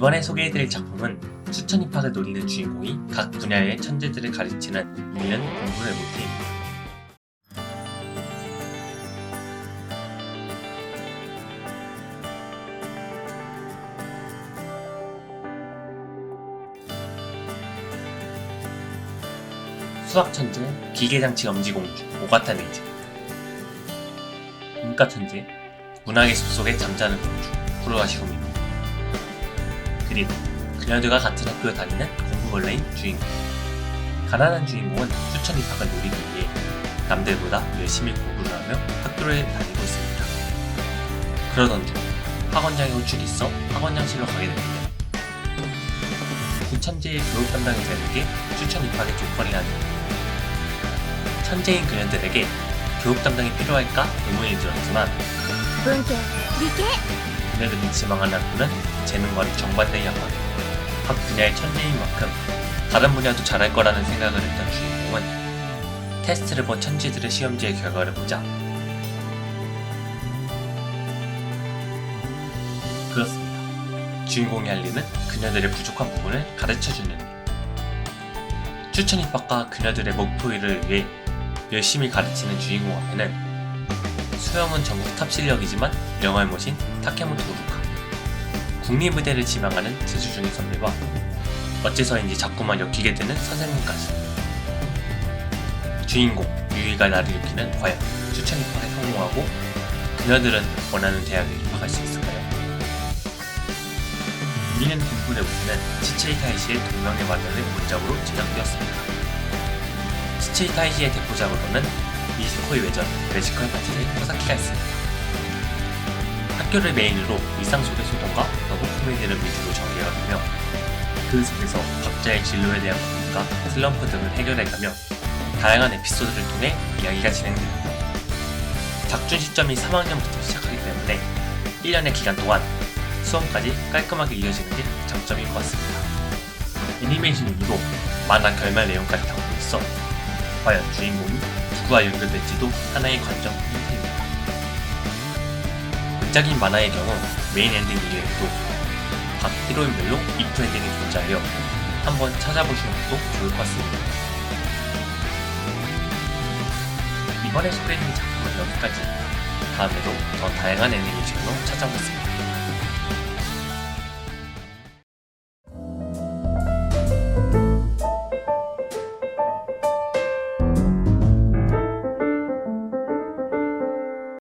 이번에 소개해드릴 작품은 추천 입학을 노리는 주인공이 각 분야의 천재들을 가르치는 밀는 공부를 못해입니다. 수학 천재, 기계장치 엄지공주, 오가타 네이즈 문과 천재, 문학의 숲속에 잠자는 공주, 쿠로와 시오미 그림 그녀들과 같은 학교에 다니는 공부벌레인 주인공 가난한 주인공은 추천 입학을 노리기 위해 남들보다 열심히 공부를 하며 학교를 다니고 있습니다. 그러던 중 학원장이 호출이 있어 학원장실로 가게 되는데 구천재의 교육 담당 의사에게 추천 입학의 조건이라는 천재인 그녀들에게 교육 담당이 필요할까 의문이 들었지만 문계, 미계, 그녀들이 지망하는 학교는 재능과는 정반대의 학원. 각 분야의 천재인 만큼 다른 분야도 잘할 거라는 생각을 했던 주인공은 테스트를 본 천재들의 시험지의 결과를 보자 그렇습니다. 주인공이 할 일은 그녀들의 부족한 부분을 가르쳐주는 일. 추천 입학과 그녀들의 목표를 위해 열심히 가르치는 주인공 앞에는 수영은 전국 탑 실력이지만 영알못인 타케모토 우루카 국립무대를 지망하는 재수중의 선배와 어째서인지 자꾸만 엮이게 되는 선생님까지 주인공 유이가 나를 일으키는 과연 추천 입학에 성공하고 그녀들은 원하는 대학에 입학할 수 있을까요? 우리는 공부의 우승은 치체이 타이시의 동명의 만화를 원작으로 제작되었습니다. 치체이 타이시의 대표작으로는 미스코의 외전, 매지컬 파티를 호사키가 했습니다. 학교를 메인으로 일상 속의 소동과 너무 코미디를 위주로 전개가 되며 그 속에서 각자의 진로에 대한 고민과 슬럼프 등을 해결해가며 다양한 에피소드를 통해 이야기가 진행됩니다. 작준 시점이 3학년부터 시작하기 때문에 1년의 기간 동안 수험까지 깔끔하게 이어지는 게 장점인 것 같습니다. 애니메이션 이후로 만화 결말 내용까지 담고 있어 과연 주인공이 누구와 연결될지도 하나의 관전 포인트입니다. 극작인 만화의 경우 메인 엔딩 이외에도 각 히로인별로 이프 엔딩이 존재하여 한번 찾아보시는 것도 좋을 것 같습니다. 이번에 소개해드린 작품은 여기까지입니다. 다음에도 더 다양한 애니메이션으로 찾아오겠습니다.